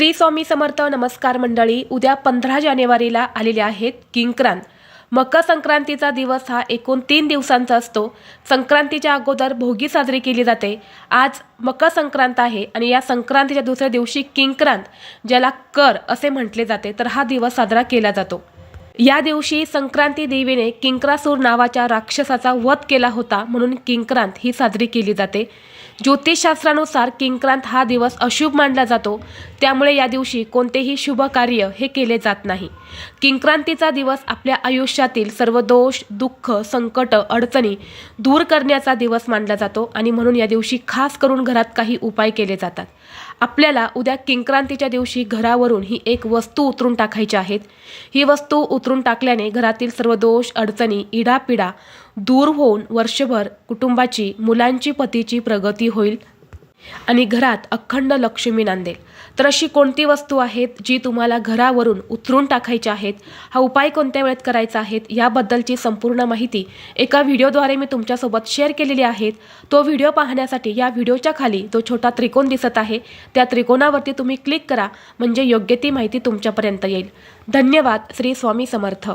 श्री स्वामी समर्थ नमस्कार मंडळी उद्या पंधरा जानेवारीला आलेल्या आहेत किंक्रांत. मकर संक्रांतीचा दिवस हा एकूण तीन दिवसांचा असतो. संक्रांतीच्या अगोदर भोगी साजरी केली जाते. आज मकर संक्रांत आहे आणि या संक्रांतीच्या दुसऱ्या दिवशी किंक्रांत ज्याला कर असे म्हटले जाते तर हा दिवस साजरा केला जातो. या दिवशी संक्रांती देवीने किंक्रासूर नावाच्या राक्षसाचा वध केला होता म्हणून किंक्रांत ही साजरी केली जाते. ज्योतिषशास्त्रानुसार किंक्रांत हा दिवस अशुभ मानला जातो. त्यामुळे या दिवशी कोणतेही शुभ कार्य हे केले जात नाही. किंक्रांतीचा दिवस आपल्या आयुष्यातील सर्व दोष दुःख संकट अडचणी दूर करण्याचा दिवस मानला जातो आणि म्हणून या दिवशी खास करून घरात काही उपाय केले जातात. आपल्याला उद्या किंक्रांतीच्या दिवशी घरावरून ही एक वस्तू उतरून टाकायची आहेत. ही वस्तू उतरून टाकल्याने घरातील सर्व दोष अडचणी इडापिडा दूर होऊन वर्षभर कुटुंबाची मुलांची पतीची प्रगती होईल. आणि घरात अखंड लक्ष्मी नांदेल. तर अशी कोणती वस्तू आहेत जी तुम्हाला घरावरून उतरून टाकायची आहेत? हा उपाय कोणत्या वेळेत करायचा आहेत? याबद्दलची संपूर्ण माहिती एका व्हिडिओद्वारे मी तुमच्यासोबत शेअर केलेली आहेत. तो व्हिडिओ पाहण्यासाठी या व्हिडिओच्या खाली जो छोटा त्रिकोण दिसत आहे. त्या त्रिकोणावरती तुम्ही क्लिक करा म्हणजे योग्य ती माहिती तुमच्यापर्यंत येईल. धन्यवाद श्री स्वामी समर्थ.